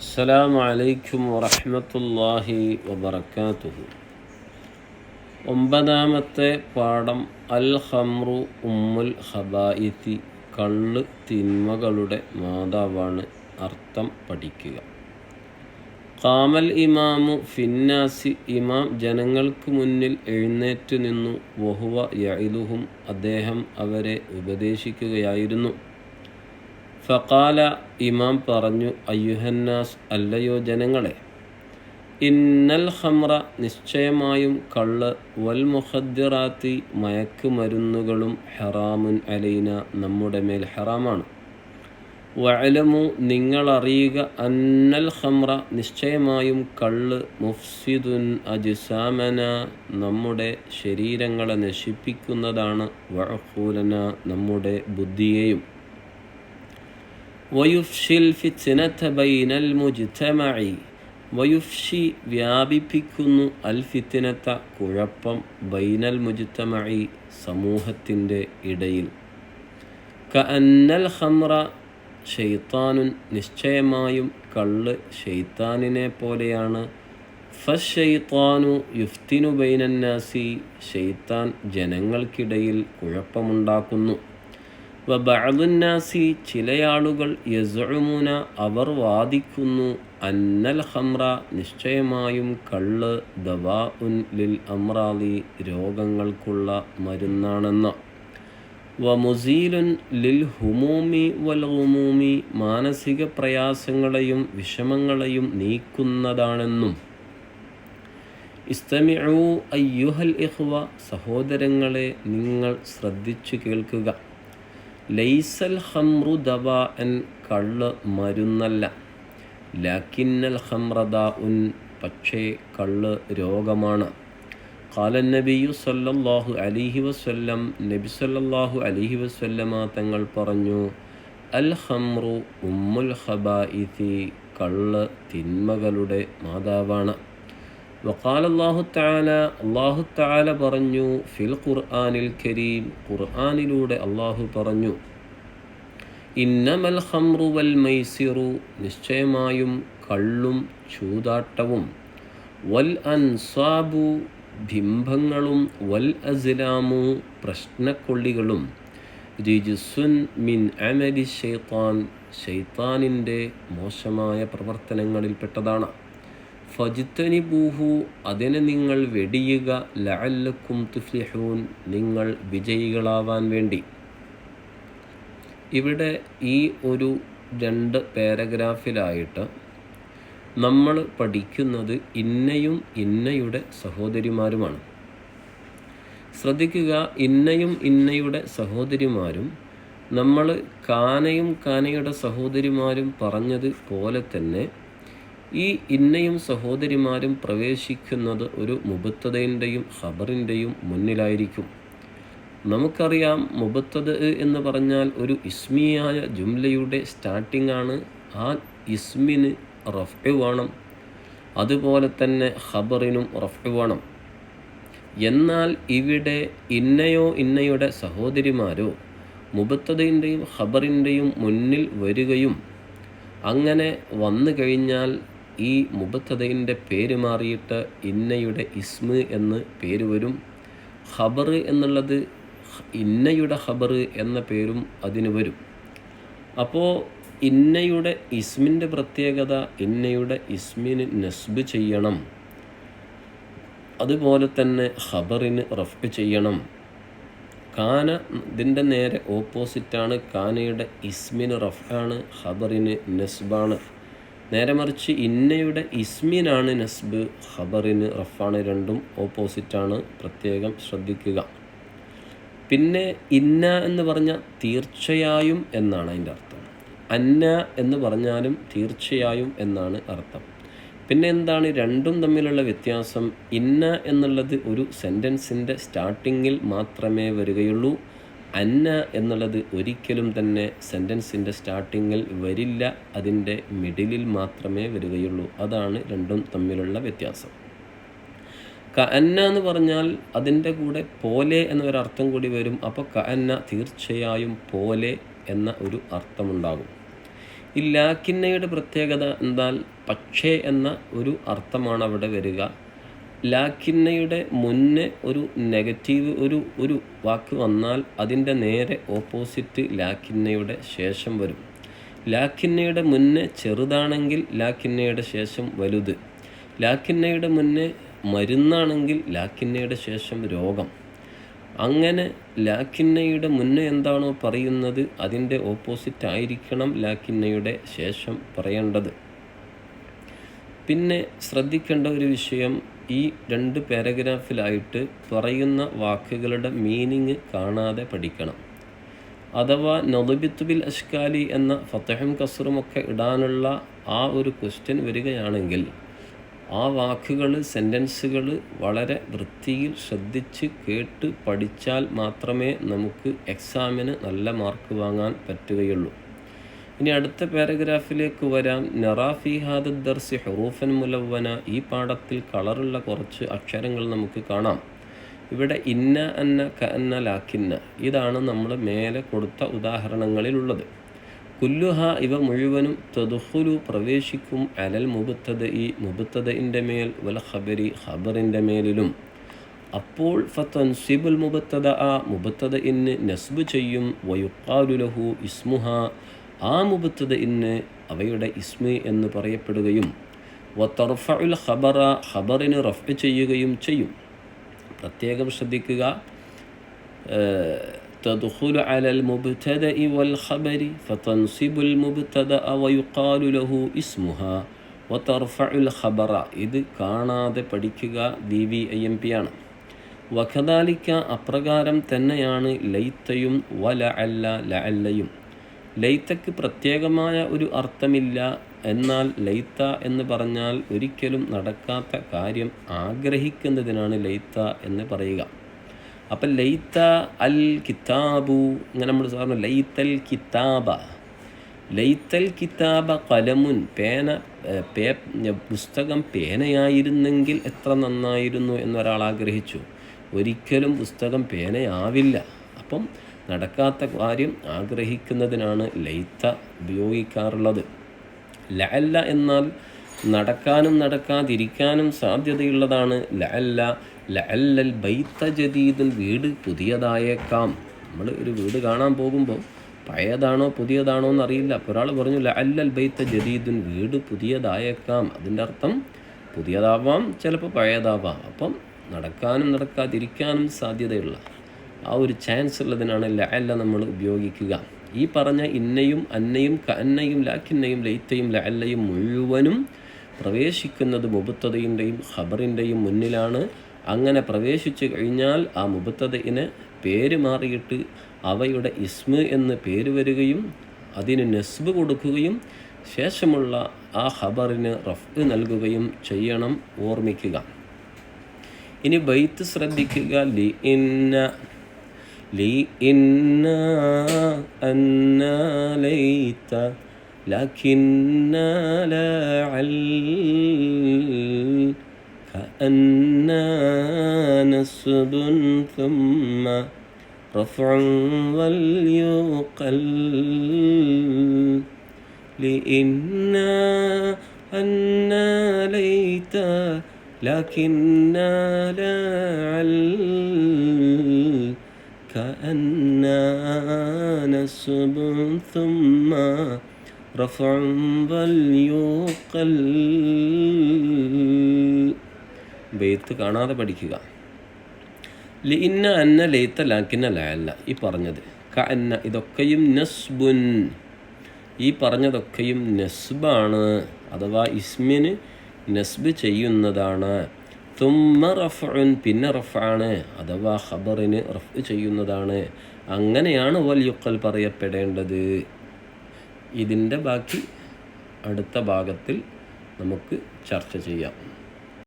السلام عليكم ورحمة الله وبركاته ഒമ്പതാമത്തെ പാഠം അൽ ഹംറു ഉമ്മുൽ ഹബായിത്തി കള്ള് തിന്മകളുടെ മാതാവാണ് അർത്ഥം പഠിക്കുക കാമൽ ഇമാമു ഫിന്നാസി ഇമാം ജനങ്ങൾക്ക് മുന്നിൽ എഴുന്നേറ്റ് നിന്നു വഹുവ യഇലുഹും അദ്ദേഹം അവരെ ഉപദേശിക്കുകയായിരുന്നു ഫക്കാല ഇമാം പറഞ്ഞു അയ്യുഹന്നാസ് അല്ലയോ ജനങ്ങളെ ഇന്നൽ ഹംറ നിശ്ചയമായും കള്ള് വൽ മുഖദ്ദിറാത്തി മയക്കുമരുന്നുകളും ഹറാമുൻ അലൈന നമ്മുടെ മേൽ ഹറാമാണ്. വഅലമു നിങ്ങളറിയുക അന്നൽ ഹംറ നിശ്ചയമായും കള്ള് മുഫ്സിദുൻ അജിസാമന നമ്മുടെ ശരീരങ്ങളെ നശിപ്പിക്കുന്നതാണ് വഅഖൂലന നമ്മുടെ ബുദ്ധിയെയും. വയുഫ്ഷിൽ ഫിത്നത ബൈനൽ മുജ്തമഇ വയുഫ്ഷി വ്യാപിപ്പിക്കുന്നു അൽ ഫിത്തിനത്ത കുഴപ്പം ബൈനൽ മുജ്തമഇ സമൂഹത്തിന്റെ ഇടയിൽ. ക അന്നൽ ഹംറ ഷെയ്ത്താനുൻ നിശ്ചയമായും കള്ള് ഷെയ്ത്താനിനെ പോലെയാണ്. ഫഷെയ്ത്താനു യുഫ്തിനു ബൈനന്നാസി ഷെയ്ത്താൻ ജനങ്ങൾക്കിടയിൽ കുഴപ്പമുണ്ടാക്കുന്നു. വബഅദുന്നാസി ചിലയാളുകൾ യസുമുന അവർ വാദിക്കുന്നു അന്നൽ ഹംറ നിശ്ചയമായും കള്ള് ദവാ ഉൻ ലിൽ അമ്രാലി രോഗങ്ങൾക്കുള്ള മരുന്നാണെന്ന്. വമുസീലുൻ ലിൽ ഹുമൂമി വൽ ഹുമൂമി മാനസിക പ്രയാസങ്ങളെയും വിഷമങ്ങളെയും നീക്കുന്നതാണെന്നും. ഇസ്തമിഉ അയ്യുഹൽ ഇഹ്വ സഹോദരങ്ങളെ നിങ്ങൾ ശ്രദ്ധിച്ചു കേൾക്കുക. ലൈസൽ ഹംറു ദവ എൻ കള്ള് മരുന്നല്ല. ലാക്കിന്നൽ ഹംറദ ഉൻ പക്ഷേ കള്ള് രോഗമാണ്. കാലൻ നബിയു സല്ലല്ലാഹു അലിഹി വസ്ല്ലം നബി സല്ലല്ലാഹു അലിഹി വസ്ല്ലമ തങ്ങൾ പറഞ്ഞു അൽ ഹംറു ഉമ്മുൽ ഹബായിത്തി കള്ള് തിന്മകളുടെ മാതാവാണ്. വഖാൽ അള്ളാഹു താല അള്ളാഹു താല പറഞ്ഞു ഫിൽ ഖുർആാനിൽ കരീം ഖുർആാനിലൂടെ അള്ളാഹു പറഞ്ഞു. ഇന്നമൽ ഹംറു വൽ മൈസിറു നിശ്ചയമായും കള്ളും ചൂതാട്ടവും. വൽ അൻസാബു ബിംബങ്ങളും വൽ അസ്ലാമു പ്രശ്നക്കൊള്ളികളും. രിജുസുൻ മിൻ അമരി ഷെയ്ത്താൻ ഷെയ്ത്താനിന്റെ മോശമായ പ്രവർത്തനങ്ങളിൽപ്പെട്ടതാണ്. ഫജിത്തനിബൂഹു അതിനെ നിങ്ങൾ വെടിയുക ലഅല്ലക്കും തുഫ്ലിഹൂൻ നിങ്ങൾ വിജയികളാവാൻ വേണ്ടി. ഇവിടെ ഈ ഒരു രണ്ട് പാരഗ്രാഫിലായിട്ട് നമ്മൾ പഠിക്കുന്നത് ഇന്നയും ഇന്നയുടെ സഹോദരിമാരുമാണ്. ശ്രദ്ധിക്കുക ഇന്നയും ഇന്നയുടെ സഹോദരിമാരും നമ്മൾ കാനയും കാനയുടെ സഹോദരിമാരും പറഞ്ഞത് പോലെ തന്നെ ഈ ഇന്നയും സഹോദരിമാരും പ്രവേശിക്കുന്നത് ഒരു മുബത്തതയുടെയും ഖബറിന്റെയും മുന്നിലായിരിക്കും. നമുക്കറിയാം മുബത്തത് എന്ന് പറഞ്ഞാൽ ഒരു ഇസ്മിയായ ജുംലയുടെ സ്റ്റാർട്ടിംഗ് ആണ്. ആ ഇസ്മിന് റഫ് വേണം. അതുപോലെ തന്നെ ഖബറിനും റഫ് വേണം. എന്നാൽ ഇവിടെ ഇന്നയോ ഇന്നയുടെ സഹോദരിമാരോ മുബത്തതയുടെയും ഖബറിന്റെയും മുന്നിൽ വരികയും അങ്ങനെ വന്നു കഴിഞ്ഞാൽ ഈ മുബത്തതയിന്റെ പേര് മാറിയിട്ട് ഇന്നയുടെ ഇസ്മ് എന്ന് പേര് വരും. ഖബർ എന്നുള്ളത് ഇന്നയുടെ ഖബർ എന്ന പേരും അതിന് വരും. അപ്പോൾ ഇന്നയുടെ ഇസ്മിന്റെ പ്രത്യേകത ഇന്നയുടെ ഇസ്മിന് നസ്ബ് ചെയ്യണം. അതുപോലെ തന്നെ ഖബറിന് റഫ് ചെയ്യണം. കാന ഇതിന്റെ നേരെ ഓപ്പോസിറ്റാണ്. കാനയുടെ ഇസ്മിന് റഫാണ് ഖബറിന് നസ്ബാണ്. നേരെ മറിച്ച് ഇന്നയുടെ ഇസ്മിനാണ് നസ്ബ്. ഖബറിന് റഫാണ് രണ്ടും ഓപ്പോസിറ്റാണ്. പ്രത്യേകം ശ്രദ്ധിക്കുക. പിന്നെ ഇന്ന എന്ന് പറഞ്ഞാൽ തീർച്ചയായും എന്നാണ് അതിന്റെ അർത്ഥം. അന്ന എന്ന് പറഞ്ഞാലും തീർച്ചയായും എന്നാണ് അർത്ഥം. പിന്നെ എന്താണ്? രണ്ടും തമ്മിലുള്ള വ്യത്യാസം ഇന്ന എന്നുള്ളത് ഒരു സെന്റൻസിന്റെ സ്റ്റാർട്ടിങ്ങിൽ മാത്രമേ വരികയുള്ളൂ. അന്ന എന്നുള്ളത് ഒരിക്കലും തന്നെ സെന്റൻസിന്റെ സ്റ്റാർട്ടിങ്ങിൽ വരില്ല അതിന്റെ മിഡിലിൽ മാത്രമേ വരികയുള്ളൂ. അതാണ് രണ്ടും തമ്മിലുള്ള വ്യത്യാസം. ക അന്ന എന്ന് പറഞ്ഞാൽ അതിന്റെ കൂടെ പോലെ എന്നൊരർത്ഥം കൂടി വരും. അപ്പോൾ ക അന്ന തീർച്ചയായും പോലെ എന്ന ഒരു അർത്ഥമുണ്ടാകും. ഈ ലാക്കിന്നയുടെ പ്രത്യേകത എന്നാൽ പക്ഷേ എന്ന ഒരു അർത്ഥമാണ് അവിടെ വരിക. ലാക്കിന്നയുടെ മുന്നേ ഒരു നെഗറ്റീവ് ഒരു ഒരു വാക്ക് വന്നാൽ അതിന്റെ നേരെ ഓപ്പോസിറ്റ് ലാക്കിന്നയുടെ ശേഷം വരും. ലാക്കിന്നയുടെ മുന്നേ ചെറുതാണെങ്കിൽ ലാക്കിന്നയുടെ ശേഷം വലുത്. ലാക്കിന്നയുടെ മുന്നേ മരുന്നാണെങ്കിൽ ലാക്കിന്നയുടെ ശേഷം രോഗം. അങ്ങനെ ലാക്കിന്നയുടെ മുന്നേ എന്താണോ പറയുന്നത് അതിന്റെ ഓപ്പോസിറ്റ് ആയിരിക്കണം ലാക്കിന്നയുടെ ശേഷം പറയേണ്ടത്. പിന്നെ ശ്രദ്ധിക്കേണ്ട ഒരു വിഷയം ഈ രണ്ട് പാരഗ്രാഫിലായിട്ട് പറയുന്ന വാക്കുകളുടെ മീനിങ് കാണാതെ പഠിക്കണം. അഥവാ നൊതുബിത്തുബിൽ അഷ്കാലി എന്ന ഫത്തഹും കസറുമൊക്കെ ഇടാനുള്ള ആ ഒരു ക്വസ്റ്റ്യൻ വരികയാണെങ്കിൽ ആ വാക്കുകൾ സെന്റൻസുകൾ വളരെ വൃത്തിയിൽ ശ്രദ്ധിച്ച് കേട്ട് പഠിച്ചാൽ മാത്രമേ നമുക്ക് എക്സാമിന് നല്ല മാർക്ക് വാങ്ങാൻ പറ്റുകയുള്ളൂ. ഇനി അടുത്ത പാരഗ്രാഫിലേക്ക് വരാം. നറാഫി ദർസി ഹറൂഫൻ മുലവന ഈ പാഠത്തിൽ കളറുള്ള കുറച്ച് അക്ഷരങ്ങൾ നമുക്ക് കാണാം. ഇവിടെ ഇന്ന അന്ന ക അന്ന ലാക്കിന്ന ഇതാണ് നമ്മൾ മേലെ കൊടുത്ത ഉദാഹരണങ്ങളിലുള്ളത്. കുല്ലുഹ ഇവ മുഴുവനും തദുഹുലു പ്രവേശിക്കും. അലൽ മുബത്തത് ഈ മുബത്തതിന്റെ മേൽ വൽ ഖബരി ഖബറിന്റെ മേലിലും. അപ്പോൾ ഫത്തൻസിബുൽ മുബത്തത ആ മുബത്തത ഇന്ന് നസ്ബ് ചെയ്യും. വയുക്കാലുലഹു ഇസ്മുഹ. ആ മുബത്തത് ഇന്ന് അവയുടെ ഇസ്മി എന്ന് പറയപ്പെടുകയും വത്തർഫുൽ ഖബറ ഖബറിന് റഫ് ചെയ്യുകയും ചെയ്യും പ്രത്യേകം ശ്രദ്ധിക്കുക تدخل على المبتدأ والخبر فتنصب المبتدأ ويقال له اسمها وترفع الخبر ഇത് കാണാതെ പഠിക്കുക the V I M P ആണ് വഖദാലിക്ക അപ്രകാരം തന്നെയാണ് ലൈത്തയും വല അല്ല ലഅല്ലയും ലൈത്തക്ക് പ്രത്യേകമായ ഒരു അർത്ഥമില്ല. എന്നാൽ ലൈത്ത എന്ന് പറഞ്ഞാൽ ഒരിക്കലും നടക്കാത്ത കാര്യം ആഗ്രഹിക്കുന്നതിനാണ് ലൈത്ത എന്ന് പറയുക. അപ്പം ലൈത്ത അൽ കിതാബു ഇങ്ങനെ നമ്മൾ സാറിന് ലൈത്തൽ കിതാബ. ലൈത്തൽ കിതാബ കലമുൻ പേന പേ പുസ്തകം പേനയായിരുന്നെങ്കിൽ എത്ര നന്നായിരുന്നു എന്നൊരാൾ ആഗ്രഹിച്ചു. ഒരിക്കലും പുസ്തകം പേനയാവില്ല. അപ്പം നടക്കാത്ത കാര്യം ആഗ്രഹിക്കുന്നതിനാണ് ലൈത്ത ഉപയോഗിക്കാറുള്ളത്. ലഅല്ല എന്നാൽ നടക്കാനും നടക്കാതിരിക്കാനും സാധ്യതയുള്ളതാണ് ലഅല്ല. ലഅല്ലൽ ബൈത്ത ജദീദൻ വീട് പുതിയതായേക്കാം. നമ്മൾ ഒരു വീട് കാണാൻ പോകുമ്പോൾ പഴയതാണോ പുതിയതാണോ എന്നറിയില്ല. അപ്പോൾ ഒരാൾ പറഞ്ഞു ലഅല്ലൽ ബൈത്ത ജദീദുൻ വീട് പുതിയതായേക്കാം. അതിന്റെ അർത്ഥം പുതിയതാവാം ചിലപ്പോൾ പഴയതാവാം. അപ്പം നടക്കാനും നടക്കാതിരിക്കാനും സാധ്യതയുള്ള ആ ഒരു ചാൻസ് ഉള്ളതിനാണ് ലഅല്ല നമ്മൾ ഉപയോഗിക്കുക. ഈ പറഞ്ഞ ഇന്നയും അന്നയും കന്നയും ലാക്കിന്നയും ലൈത്തയും ലഅല്ലയും മുഴുവനും പ്രവേശിക്കുന്നത് മുബത്തതയുടെയും ഖബറിന്റെയും മുന്നിലാണ്. അങ്ങനെ പ്രവേശിച്ചു കഴിഞ്ഞാൽ ആ മുബത്തതയിന് പേര് മാറിയിട്ട് അവയുടെ ഇസ്മ എന്ന് പേര് വരികയും അതിന് നെസ്ബ് കൊടുക്കുകയും ശേഷമുള്ള ആ ഖബറിന് റഫ് നൽകുകയും ചെയ്യണം ഓർമ്മിക്കുക. ഇനി ബൈത്ത് ശ്രദ്ധിക്കുക. ലി ഇന്ന لإنا أنا ليت لكننا لعل كأنا نصب ثم رفع وليقل. لإنا أنا ليت لكننا لعل كأن نصب ثم رفع وليقل ബെയ്ത്ത് കാണാതെ പഠിക്കുക ലി ഇന്ന അന്ന ലെയ്ത്ത ലാക്കിന്ന ലയല്ല ഈ പറഞ്ഞത് ക അന്ന ഇതൊക്കെയും നസ്ബുൻ ഈ പറഞ്ഞതൊക്കെയും നസ്ബാണ് അഥവാ ഇസ്മിന് നസ്ബ് ചെയ്യുന്നതാണ് തുമ്മ റഫുൻ പിന്നെ റഫാണ് അഥവാ ഖബറിന് റഫ് ചെയ്യുന്നതാണ്. അങ്ങനെയാണ് വൽ പറയപ്പെടേണ്ടത്. ഇതിന്റെ ബാക്കി അടുത്ത ഭാഗത്തിൽ നമുക്ക് ചർച്ച ചെയ്യാം.